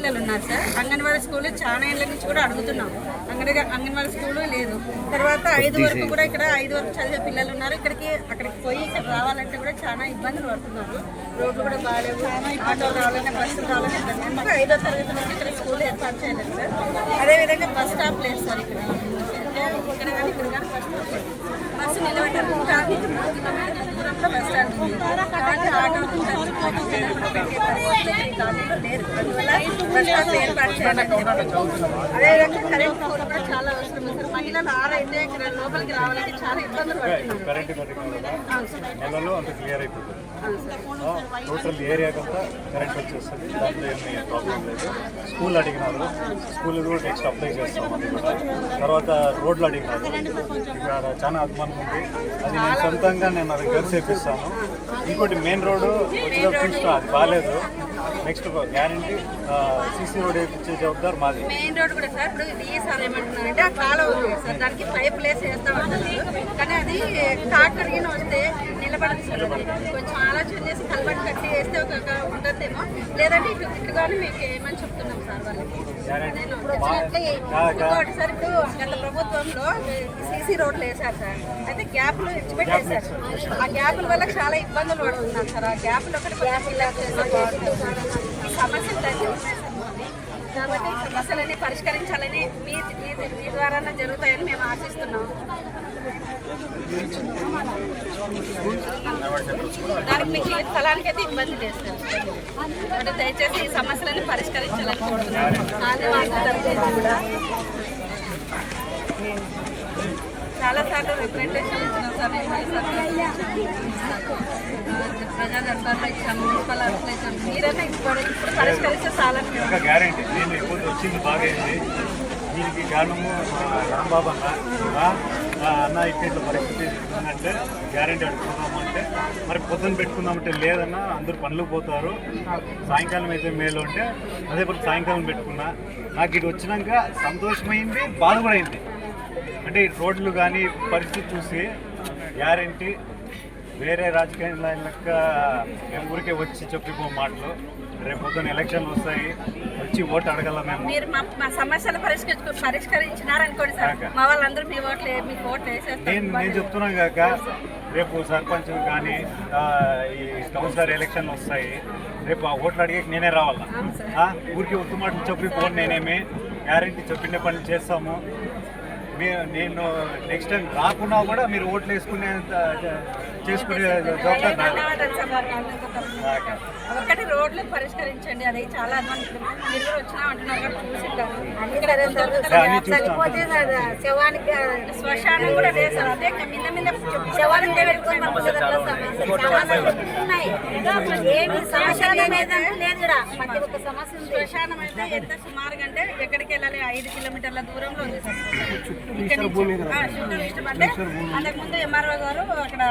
చిన్నపిల్లలు ఉన్నారు sir. Anganwadi school చాలా ఏళ్ళ నుంచి కూడా అడుగుతున్నాం అంగన్వాడీ అంగన్వాడీ స్కూల్ లేదు. తర్వాత ఐదు వరకు కూడా ఇక్కడ ఐదు వరకు చదివే పిల్లలు ఉన్నారు ఇక్కడికి అక్కడికి పోయి ఇక్కడ రావాలంటే కూడా చాలా ఇబ్బందులు పడుతున్నారు. రోడ్లు కూడా బాగాలేవు. ఆటోలు రావాలన్నా బస్సులు ఇబ్బంది. అందుకే ఐదో తరగతి నుంచి ఇక్కడ స్కూల్ ఏర్పాటు చేయలేదు సార్. అదేవిధంగా బస్ స్టాప్ లేదు సార్ ఇక్కడ. ఇక్కడ కానీ ఇక్కడ కానీ బస్ స్టాప్ లేదు. బస్సు నిలబెట్టారు స్టాప్ నుంచి మూడు బస్ స్టాండ్ ఉంది కానీ ఆటో అదేవిధంగా కరెంట్ కూడా చాలా అవసరం సార్ మహిళలు ఆరైతే ఇక్కడ లోపలికి రావాలంటే చాలా ఇబ్బందులు పడుతున్నారు కరెంట్ వచ్చేస్తుంది దాంట్లో ఏమీ ప్రాబ్లం లేదు స్కూల్ అడిగినారు స్కూల్ కూడా నెక్స్ట్ అప్లై చేస్తాం అది కూడా. తర్వాత రోడ్లు అడిగినారు ఇక్కడ చాలా అభిమానం ఉంది అది నేను సొంతంగా నేను అది కలిసి చేపిస్తాను ఇంకోటి మెయిన్ రోడ్డు వచ్చేటప్పుడు చూస్తాను అది బాగాలేదు నెక్స్ట్ గ్యారంటీ సీసీ రోడ్ వేయించే జవాబారు మాది. మెయిన్ రోడ్ కూడా సార్ ఇప్పుడు ఈసారి ఏమంటున్నారంటే ఆ కాలువ ఉంది సార్ దానికి పైప్ లేసి వేస్తా కానీ అది ట్రాక్టర్ గిన వస్తే నిలబడదు సార్. కొంచెం ఆలోచన చేసి కలబడి కట్టి వేస్తే ఒక ఒక ఉంటుందేమో. లేదంటే ఇటు మీకు ఏమని చెప్తున్నాం సార్ వాళ్ళకి? గ్యారంటీ ఇంకోటి సార్ ఇప్పుడు గత ప్రభుత్వంలో సీసీ రోడ్లు వేశారు సార్. అయితే గ్యాప్లు ఇచ్చిపెట్టేశారు ఆ గ్యాప్ల వల్ల చాలా ఇబ్బందులు పడుతున్నారు సార్. ఆ గ్యాప్లు ఒకటి ఈ సమస్యలు మావి. కాబట్టి ఈ సమస్యలన్నీ పరిష్కరించాలని మీ మీ మీ ద్వారా జరుగుతాయని మేము ఆశిస్తున్నాం. దానికి మీకు ఈ స్థలానికి ఇబ్బంది చేస్తారు అంటే దయచేసి ఈ సమస్యలను పరిష్కరించాలని కోరుతున్నాను. చాలా సార్లు రిప్రజెంటేషన్ ఇచ్చినాం సార్. ప్రజా దర్బార్లో ఇచ్చాము మున్సిపల్ ఆఫీస్లో ఇచ్చాము. మీరైనా ఇప్పుడు ఇప్పుడు పరిష్కరిస్తే చాలా మేము గ్యారంటీ వచ్చింది బాగా దీనికి కారణము రాంబాబు అన్న అన్న ఇట్లా పరిస్థితి అంటే గ్యారంటీ అడుగుతున్నామంటే మరి పొద్దున్న పెట్టుకుందామంటే లేదన్నా అందరూ పనులు పోతారు. సాయంకాలం అయితే మేలు అంటే అదే ఇప్పుడు సాయంకాలం పెట్టుకున్నా. నాకు ఇటు వచ్చినాక సంతోషమైంది బాధ కూడా అయింది అంటే రోడ్లు కానీ పరిస్థితి చూసి గ్యారంటీ వేరే రాజకీయ లెక్క ఊరికే వచ్చి చెప్పిపో మాటలు. రేపు పొద్దున్న ఎలక్షన్లు వస్తాయి. వచ్చి ఓటు అడగల మేము? మీరు మా మా సమస్యలు పరిష్కరించు పరిష్కరించినారనుకోండి సార్. మా వాళ్ళందరూ మీ ఓట్లు మీ ఓట్లు నేను వేసేస్తారు నేను చెప్తున్నాను కాక రేపు సర్పంచ్ కానీ ఈ కౌన్సిలర్ ఎలక్షన్లు వస్తాయి. రేపు ఆ ఓట్లు అడిగే నేనే రావాలా? ఊరికి ఒత్తు మాటలు చెప్పి పోను నేనేమి. గ్యారంటీ చెప్పిన పనులు చేస్తాము. మీ- నేను నెక్స్ట్ టైం రాకున్నా కూడా మీరు ఓట్లు వేసుకునే చేసుకునే పరిష్కరించండి. అది చాలా అడ్వాన్స్ మీరు కూడా వచ్చినా అంటున్నారు. చనిపోతే శవానికి శ్మశానం కూడా లేదు సార్. అదే ఏమి సమస్య శ్మశానం అయితే ఎంత సుమారుగా అంటే ఎక్కడికి వెళ్ళాలి? ఐదు కిలోమీటర్ల దూరంలో ఉంది సార్. ఇక్కడ నుంచి. అంతకుముందు ఎంఆర్ఓ గారు అక్కడ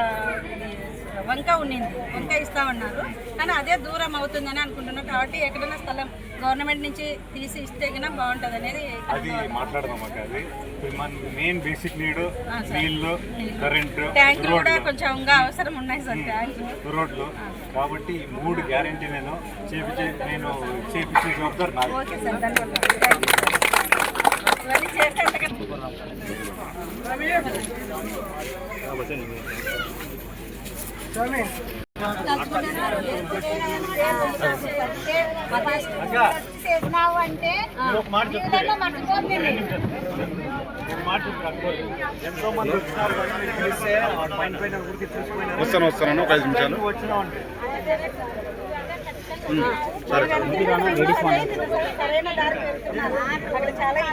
వంక ఉన్నింది వంక ఇస్తామన్నారు కానీ అదే దూరం అవుతుందని అనుకుంటున్నాం కాబట్టి ఎక్కడైనా స్థలం గవర్నమెంట్ నుంచి తీసి ఇస్తే కన్నా బాగుంటుంది అనేది అది మాట్లాడదాం అక్క అది. మెయిన్ బేసిక్ నీడు నీళ్ళు కరెంటు ట్యాంకులు కూడా కొంచెం ఇంకా అవసరం ఉన్నాయి సార్ ట్యాంకులు రోడ్లు. కాబట్టి ఈ మూడు గ్యారంటీ నేను చేపించే నేను చేపించే జవాబారు నాది. ఓకే సార్ ధన్యవాదాలు. చేసినావు అంటే మీరు ఒక మాట చెప్తే నీళ్ళలో మట్టుకోని ఒక మాట చెప్తే అనుకోరు. ఎంతో మంది వచ్చినారు కదా మీకు తెలిస్తే ఆ పైన పైన ఊరికి చూసిపోయినారు వస్తాను వస్తాను ఒక ఐదు నిమిషాలు సరే